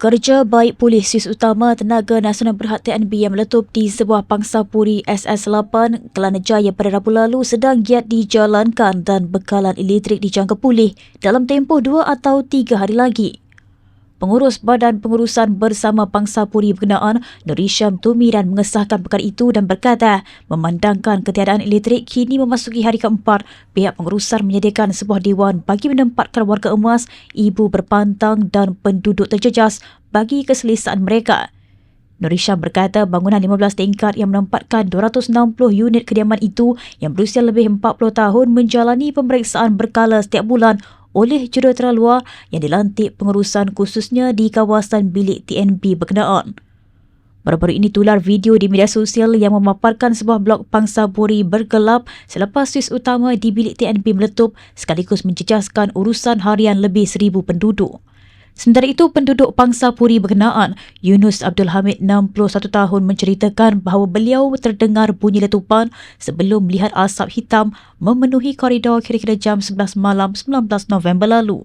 Kerja baik polis Swiss Utama Tenaga Nasional Berhad TNB yang meletup di sebuah pangsa puri SS8 Kelana Jaya pada Rabu lalu sedang giat dijalankan dan bekalan elektrik dijangka pulih dalam tempoh dua atau tiga hari lagi. Pengurus Badan Pengurusan Bersama Pangsa Puri berkenaan, Norisham Tumiran mengesahkan perkara itu dan berkata, memandangkan ketiadaan elektrik kini memasuki hari keempat, pihak pengurusan menyediakan sebuah diwan bagi menempatkan warga emas, ibu berpantang dan penduduk terjejas bagi keselesaan mereka. Norisham berkata bangunan 15 tingkat yang menempatkan 260 unit kediaman itu yang berusia lebih 40 tahun menjalani pemeriksaan berkala setiap bulan oleh jurutera luar yang dilantik pengurusan khususnya di kawasan bilik TNB berkenaan. Baru-baru ini tular video di media sosial yang memaparkan sebuah blok pangsa buri bergelap selepas Swiss utama di bilik TNB meletup sekaligus menjejaskan urusan harian lebih seribu penduduk. Sementara itu, penduduk Pangsa Puri berkenaan, Yunus Abdul Hamid 61 tahun menceritakan bahawa beliau terdengar bunyi letupan sebelum melihat asap hitam memenuhi koridor kira-kira jam 11 malam 19 November lalu.